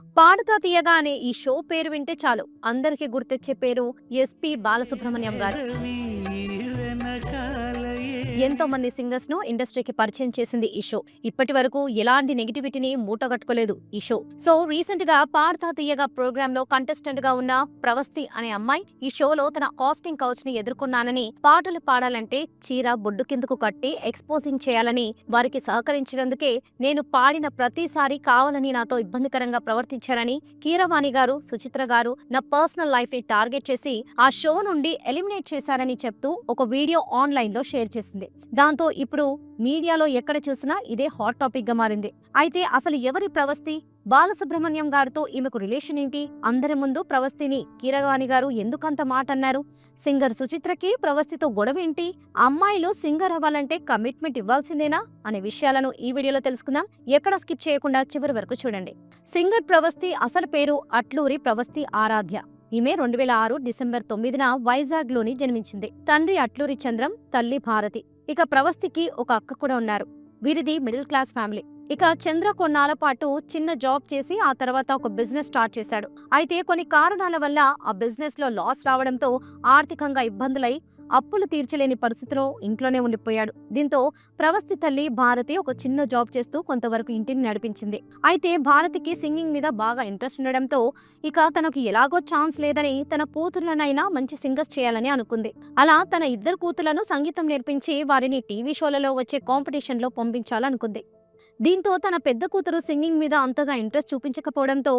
పాడుతా తీయగా అనే ఈ షో పేరు వింటే చాలు. అందరికీ గుర్తొచ్చే పేరు ఎస్పి బాలసుబ్రహ్మణ్యం గారు. ఎంతో మంది సింగర్స్ను ఇండస్ట్రీకి పరిచయం చేసింది ఈ షో ఇప్పటి వరకు ఎలాంటి నెగిటివిటీని మూటగట్టుకోలేదు ఈ షో సో రీసెంట్గా పార్థా తీయగా ప్రోగ్రామ్లో కంటెస్టెంట్గా ఉన్న ప్రవస్తి అనే అమ్మాయి ఈ షోలో తన కాస్టింగ్ కౌచ్ని ఎదుర్కొన్నానని పాటలు పాడాలంటే చీర బొడ్డు కిందకు కట్టి ఎక్స్పోజింగ్ చేయాలని వారికి సహకరించినందుకే నేను పాడిన ప్రతిసారి కావాలని నాతో ఇబ్బందికరంగా ప్రవర్తించారని కీరవాణి గారు సుచిత్ర గారు నా పర్సనల్ లైఫ్ని టార్గెట్ చేసి ఆ షో నుండి ఎలిమినేట్ చేశారని చెప్తూ ఒక వీడియో ఆన్లైన్లో షేర్ చేసింది. దాంతో ఇప్పుడు మీడియాలో ఎక్కడ చూసినా ఇదే హాట్ టాపిక్గా మారింది. అయితే అసలు ఎవరి ప్రవస్తి? బాలసుబ్రహ్మణ్యం గారితో ఈమెకు రిలేషన్ ఏంటి? అందరి ముందు ప్రవస్తిని కీరవాణి గారు ఎందుకంత మాట అన్నారు? సింగర్ సుచిత్రకి ప్రవస్తితో గొడవ ఏంటి? అమ్మాయిలు సింగర్ అవ్వాలంటే కమిట్మెంట్ ఇవ్వాల్సిందేనా? అనే విషయాలను ఈ వీడియోలో తెలుసుకుందాం. ఎక్కడ స్కిప్ చేయకుండా చివరి వరకు చూడండి. సింగర్ ప్రవస్తి అసలు పేరు అట్లూరి ప్రవస్తి ఆరాధ్య. ఈమె రెండు వేల ఆరు డిసెంబర్ తొమ్మిదిన వైజాగ్లోని జన్మించింది. తండ్రి అట్లూరి చంద్రం తల్లి భారతి. ఇక ప్రవస్తికి ఒక అక్క కూడా ఉన్నారు. వీరిది మిడిల్ క్లాస్ ఫ్యామిలీ. ఇక చంద్ర కొన్నాళ్ళ పాటు చిన్న జాబ్ చేసి ఆ తర్వాత ఒక బిజినెస్ స్టార్ట్ చేశాడు. అయితే కొన్ని కారణాల వల్ల ఆ బిజినెస్లో లాస్ రావడంతో ఆర్థికంగా ఇబ్బందులై అప్పులు తీర్చలేని పరిస్థితిలో ఇంట్లోనే ఉండిపోయాడు. దీంతో ప్రవస్తి తల్లి భారతి ఒక చిన్న జాబ్ చేస్తూ కొంతవరకు ఇంటిని నడిపించింది. అయితే భారతికి సింగింగ్ మీద బాగా ఇంట్రెస్ట్ ఉండడంతో ఇక తనకు ఎలాగో ఛాన్స్ లేదని తన కూతుర్లనైనా మంచి సింగర్స్ చేయాలని అనుకుంది. అలా తన ఇద్దరు కూతుర్లను సంగీతం నేర్పించి వారిని టీవీ షోలలో వచ్చే కాంపిటీషన్లో పంపించాలనుకుంది. దీంతో తన పెద్ద కూతురు సింగింగ్ మీద అంతగా ఇంట్రెస్ట్ చూపించకపోవడంతో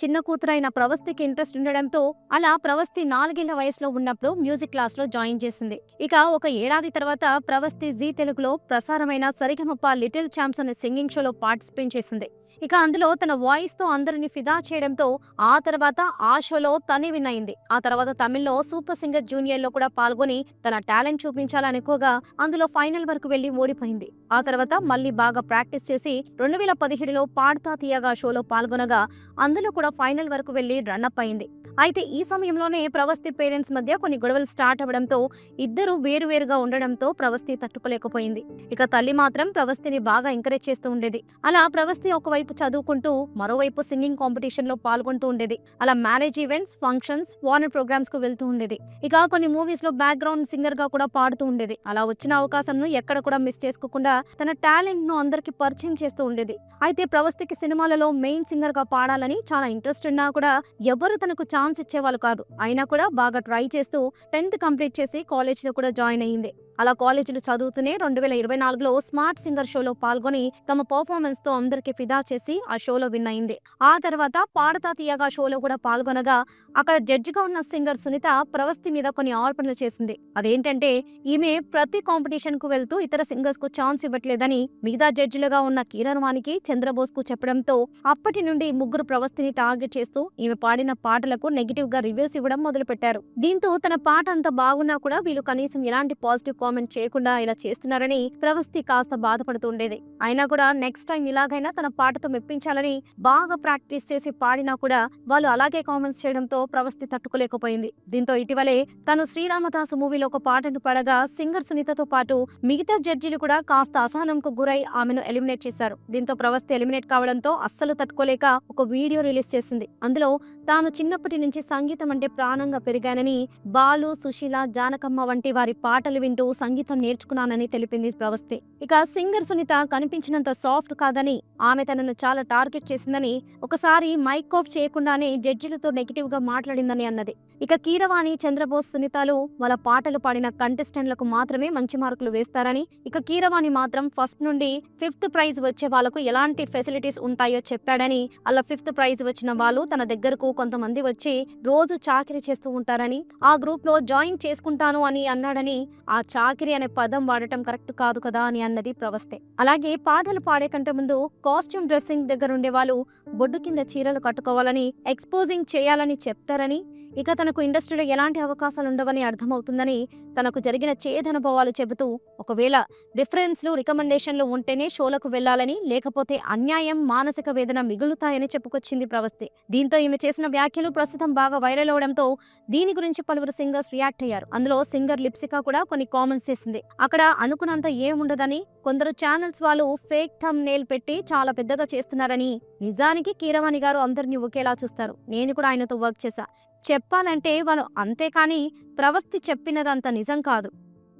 చిన్న కూతురైన ప్రవస్థికి ఇంట్రెస్ట్ ఉండడంతో అలా ప్రవస్థి నాలుగేళ్ళ వయసులో ఉన్నప్పుడు మ్యూజిక్ క్లాస్లో జాయిన్ చేసింది. ఇక ఒక ఏడాది తర్వాత ప్రవస్థి జీ తెలుగులో ప్రసారమైన సరిగమప్ప లిటిల్ ఛాంప్స్ అనే సింగింగ్ షోలో పార్టిసిపేట్ చేసింది. ఇక అందులో తన వాయిస్తో అందరిని ఫిదా చేయడంతో ఆ తర్వాత ఆ షోలో తనే విన్ అయింది. ఆ తర్వాత తమిళ్ళో సూపర్ సింగర్ జూనియర్లో కూడా పాల్గొని తన టాలెంట్ చూపించాలని ఎక్కువగా అందులో ఫైనల్ వరకు వెళ్ళి ఓడిపోయింది. ఆ తర్వాత మళ్ళీ బాగా ప్రాక్టీస్ చేసి రెండు వేల పదిహేడులో పాడతా తీయగా షోలో పాల్గొనగా అందులో కూడా ఫైనల్ వరకు వెళ్ళి రన్అప్ అయింది. అయితే ఈ సమయంలోనే ప్రవస్తి పేరెంట్స్ మధ్య కొన్ని గొడవలు స్టార్ట్ అవ్వడంతో ఇద్దరు వేరువేరుగా ఉండడంతో ప్రవస్తి తట్టుకోలేకపోయింది. ఇక తల్లి మాత్రం ప్రవస్తిని బాగా ఎంకరేజ్ చేస్తూ ఉండేది. అలా ప్రవస్తి ఒకవైపు చదువుకుంటూ మరోవైపు సింగింగ్ కాంపిటీషన్లో పాల్గొంటూ ఉండేది. అలా మ్యారేజ్ ఈవెంట్స్ ఫంక్షన్స్ వార్నర్ ప్రోగ్రామ్స్కు వెళ్తూ ఉండేది. ఇక కొన్ని మూవీస్లో బ్యాక్గ్రౌండ్ సింగర్గా కూడా పాడుతూ ఉండేది. అలా వచ్చిన అవకాశంను ఎక్కడ కూడా మిస్ చేసుకోకుండా తన టాలెంట్ను అందరికి పరిచయం చేస్తూ ఉండేది. అయితే ప్రవస్థికి సినిమాలలో మెయిన్ సింగర్గా పాడాలని చాలా ఇంట్రెస్ట్ ఉన్నా కూడా ఎవరు తనకు ఛాన్స్ ఇచ్చేవాళ్ళు కాదు. అయినా కూడా బాగా ట్రై చేస్తూ టెన్త్ కంప్లీట్ చేసి కాలేజ్లో కూడా జాయిన్ అయ్యింది అలా కాలేజీలో చదువుతూనే రెండు వేల ఇరవై నాలుగులో స్మార్ట్ సింగర్ షోలో పాల్గొని తమ పర్ఫార్మెన్స్తో అందరికి ఫిదా చేసి ఆ షోలో విన్ అయింది. ఆ తర్వాత పాడతా తీయగా షోలో కూడా పాల్గొనగా అక్కడ జడ్జిగా ఉన్న సింగర్ సునీత ప్రవస్తి మీద కొన్ని ఆరోపణలు చేసింది. అదేంటంటే ఈమె ప్రతి కాంపిటీషన్కు వెళ్తూ ఇతర సింగర్స్కు ఛాన్స్ ఇవ్వట్లేదని మిగతా జడ్జిలుగా ఉన్న కిరణ్ వానికి చంద్రబోస్కు చెప్పడంతో అప్పటి నుండి ముగ్గురు ప్రవస్తిని టార్గెట్ చేస్తూ ఈమె పాడిన పాటలకు నెగిటివ్గా రివ్యూస్ ఇవ్వడం మొదలుపెట్టారు. దీంతో తన పాట అంత బాగున్నా కూడా వీళ్ళు కనీసం ఎలాంటి పాజిటివ్ కామెంట్ చేయకుండా ఇలా చేస్తున్నారని ప్రవస్తి కాస్త బాధపడుతుండేది అయినా కూడా నెక్స్ట్ టైం ఇలాగైనా తన పాటతో మెప్పించాలని బాగా ప్రాక్టీస్ చేసి పాడినా కూడా వాళ్ళు అలాగే కామెంట్స్ చేయడంతో ప్రవస్తి తట్టుకోలేకపోయింది. దీంతో ఇటీవలే తను శ్రీరామదాసు మూవీలో ఒక పాటను పాడగా సింగర్ సునీతతో పాటు మిగతా జడ్జీలు కూడా కాస్త అసహనంకు గురై ఆమెను ఎలిమినేట్ చేశారు. దీంతో ప్రవస్తి ఎలిమినేట్ కావడంతో అస్సలు తట్టుకోలేక ఒక వీడియో రిలీజ్ చేసింది. అందులో తాను చిన్నప్పటి నుంచి సంగీతం అంటే ప్రాణంగా పెరిగానని బాలు సుశీల జానకమ్మ వంటి వారి పాటలు వింటూ సంగీతం నేర్చుకున్నానని తెలిపింది ప్రవస్తే. ఇక సింగర్ సునీత కనిపించినంత సాఫ్ట్ కాదని ఆమె తనను చాలా టార్గెట్ చేసిందని ఒకసారి మైక్ ఆఫ్ చేయకుండానే జడ్జిలతో నెగిటివ్గా మాట్లాడిందని అన్నది. ఇక కీరవాణి చంద్రబోస్ సునీతలు వాళ్ళ పాటలు పాడిన కంటెస్టెంట్లకు మాత్రమే మంచి మార్కులు వేస్తారని ఇక కీరవాణి మాత్రం ఫస్ట్ నుండి ఫిఫ్త్ ప్రైజ్ వచ్చే వాళ్ళకు ఎలాంటి ఫెసిలిటీస్ ఉంటాయో చెప్పాడని అలా ఫిఫ్త్ ప్రైజ్ వచ్చిన వాళ్ళు తన దగ్గరకు కొంతమంది వచ్చి రోజు చాకరీ చేస్తూ ఉంటారని ఆ గ్రూప్లో జాయిన్ చేసుకుంటాను అని అన్నాడని ఆ చా చాకిరి అనే పదం వాడటం కరెక్ట్ కాదు కదా అని అన్నది ప్రవస్తే. అలాగే పాటలు పాడే కంటే ముందు కాస్ట్యూమ్ డ్రెస్సింగ్ దగ్గర ఉండే వాళ్ళు బొడ్డు కింద చీరలు కట్టుకోవాలని ఎక్స్పోజింగ్ చేయాలని చెప్తారని ఇక తనకు ఇండస్ట్రీలో ఎలాంటి అవకాశాలు ఉండవని అర్థమవుతుందని తనకు జరిగిన చేదనుభవాలు చెబుతూ ఒకవేళ డిఫరెన్స్లు రికమెండేషన్లు ఉంటేనే షోలకు వెళ్ళాలని లేకపోతే అన్యాయం మానసిక వేదన మిగులుతాయని చెప్పుకొచ్చింది ప్రవస్తే. దీంతో ఈమె చేసిన వ్యాఖ్యలు ప్రస్తుతం బాగా వైరల్ అవడంతో దీని గురించి పలువురు సింగర్స్ రియాక్ట్ అయ్యారు. అందులో సింగర్ లిప్సికా కూడా కొన్ని కామెంట్స్ కామెంట్స్ చేసింది. అక్కడ అనుకున్నంత ఏముండదని కొందరు ఛానల్స్ వాళ్ళు ఫేక్ థమ్ నేల్ పెట్టి చాలా పెద్దగా చేస్తున్నారని నిజానికి కీరవాణి గారు అందరినీ ఒకేలా చూస్తారు. నేను కూడా ఆయనతో వర్క్ చేశా. చెప్పాలంటే వాళ్ళు అంతేకాని ప్రవస్తి చెప్పినదంత నిజం కాదు.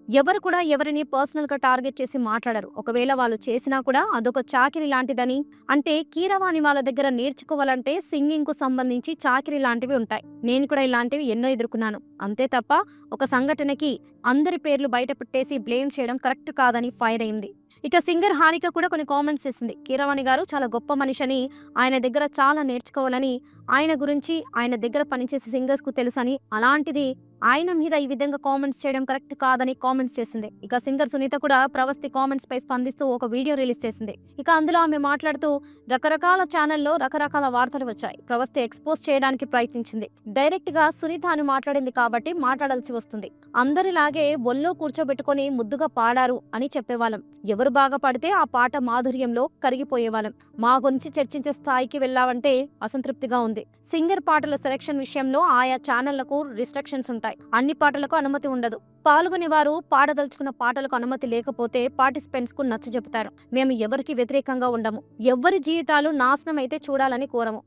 ఎవరు కూడా ఎవరిని పర్సనల్గా టార్గెట్ చేసి మాట్లాడరు. ఒకవేళ వాళ్ళు చేసినా కూడా అదొక చాకిరి లాంటిదని. అంటే కీరవాణి వాళ్ళ దగ్గర నేర్చుకోవాలంటే సింగింగ్కు సంబంధించి చాకిరి లాంటివి ఉంటాయి. నేను కూడా ఇలాంటివి ఎన్నో ఎదుర్కొన్నాను. అంతే తప్ప ఒక సంఘటనకి అందరి పేర్లు బయట పెట్టేసి బ్లేమ్ చేయడం కరెక్ట్ కాదని ఫైర్ అయింది. ఇక సింగర్ హానిక కూడా కొన్ని కామెంట్స్ ఇస్తుంది కీరవాణి గారు చాలా గొప్ప మనిషి అని ఆయన దగ్గర చాలా నేర్చుకోవాలని ఆయన గురించి ఆయన దగ్గర పనిచేసే సింగర్స్కు తెలుసని అలాంటిది ఆయన మీద ఈ విధంగా కామెంట్స్ చేయడం కరెక్ట్ కాదని కామెంట్స్ చేసింది. ఇక సింగర్ సునీత కూడా ప్రవస్తి కామెంట్స్ పై స్పందిస్తూ ఒక వీడియో రిలీజ్ చేసింది. ఇక అందులో ఆమె మాట్లాడుతూ రకరకాల ఛానల్లో రకరకాల వార్తలు వచ్చాయి. ప్రవస్తి ఎక్స్పోజ్ చేయడానికి ప్రయత్నించింది. డైరెక్ట్గా సునీత అని మాట్లాడింది కాబట్టి మాట్లాడాల్సి వస్తుంది. అందరిలాగే ఒళ్ళో కూర్చోబెట్టుకొని ముద్దుగా పాడారు అని చెప్పేవాళ్ళం. ఎవరు బాగా పాడితే ఆ పాట మాధుర్యంలో కరిగిపోయేవాళ్ళం. మా గురించి చర్చించే స్థాయికి వెళ్ళావంటే అసంతృప్తిగా ఉంది. సింగర్ పాటల సెలక్షన్ విషయంలో ఆయా ఛానళ్ళకు రిస్ట్రిక్షన్స్ ఉంటాయి. అన్ని పాటలకు అనుమతి ఉండదు. పాల్గొనే వారు పాడదలుచుకున్న పాటలకు అనుమతి లేకపోతే పార్టిసిపెంట్స్కు నచ్చజెపుతారు మేము ఎవరికి వ్యతిరేకంగా ఉండము. ఎవ్వరి జీవితాలు నాశనం అయితే చూడాలని కోరము.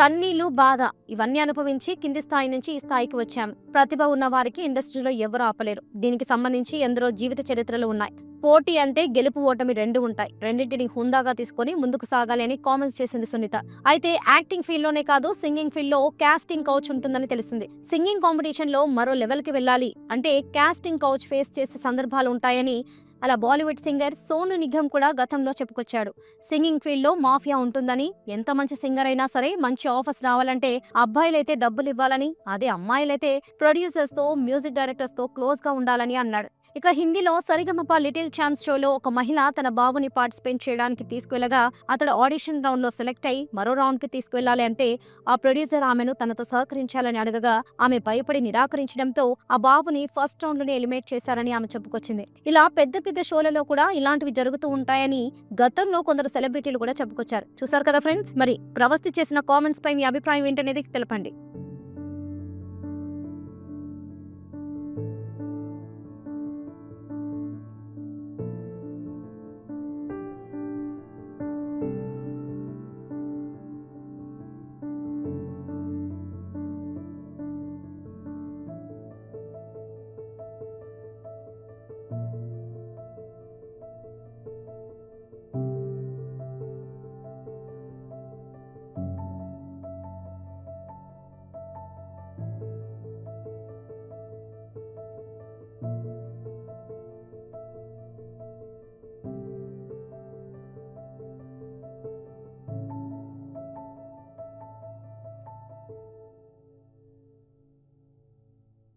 కన్నీళ్ళు బాధ ఇవన్నీ అనుభవించి కింది స్థాయి నుంచి ఈ స్థాయికి వచ్చాము. ప్రతిభ ఉన్న వారికి ఇండస్ట్రీలో ఎవరు ఆపలేరు. దీనికి సంబంధించి ఎందరో జీవిత చరిత్రలు ఉన్నాయి. పోటీ అంటే గెలుపు ఓటమి రెండు ఉంటాయి. రెండింటిని హుందాగా తీసుకొని ముందుకు సాగాలి అని కామెంట్స్ చేసింది సునీత. అయితే యాక్టింగ్ ఫీల్డ్లోనే కాదు సింగింగ్ ఫీల్డ్లో కాస్టింగ్ కౌచ్ ఉంటుందని తెలిసింది. సింగింగ్ కాంపిటీషన్లో మరో లెవెల్కి వెళ్ళాలి. అంటే కాస్టింగ్ కౌచ్ ఫేస్ చేసే సందర్భాలు ఉంటాయని అలా బాలీవుడ్ సింగర్ సోను నిగమ్ కూడా గతంలో చెప్పుకొచ్చాడు. సింగింగ్ ఫీల్డ్లో మాఫియా ఉంటుందని ఎంత మంచి సింగర్ అయినా సరే మంచి ఆఫర్స్ రావాలంటే అబ్బాయిలైతే డబ్బులు ఇవ్వాలని అదే అమ్మాయిలైతే ప్రొడ్యూసర్స్తో మ్యూజిక్ డైరెక్టర్స్తో క్లోజ్గా ఉండాలని అన్నాడు. ఇక హిందీలో సరిగమప లిటిల్ ఛాన్స్ షోలో ఒక మహిళ తన బాబుని పార్టిసిపేట్ చేయడానికి తీసుకువెళ్ళగా అతడు ఆడిషన్ రౌండ్లో సెలెక్ట్ అయి మరో రౌండ్కి తీసుకువెళ్ళాలి అంటే ఆ ప్రొడ్యూసర్ ఆమెను తనతో సహకరించాలని అడగగా ఆమె భయపడి నిరాకరించడంతో ఆ బాబుని ఫస్ట్ రౌండ్లోనే ఎలిమినేట్ చేశారని ఆమె చెప్పుకొచ్చింది. ఇలా పెద్ద పెద్ద షోలలో కూడా ఇలాంటివి జరుగుతూ ఉంటాయని గతంలో కొందరు సెలబ్రిటీలు కూడా చెప్పుకొచ్చారు. చూసారు కదా ఫ్రెండ్స్? మరి ప్రవస్తి చేసిన కామెంట్స్ పై మీ అభిప్రాయం ఏంటనేది తెలపండి.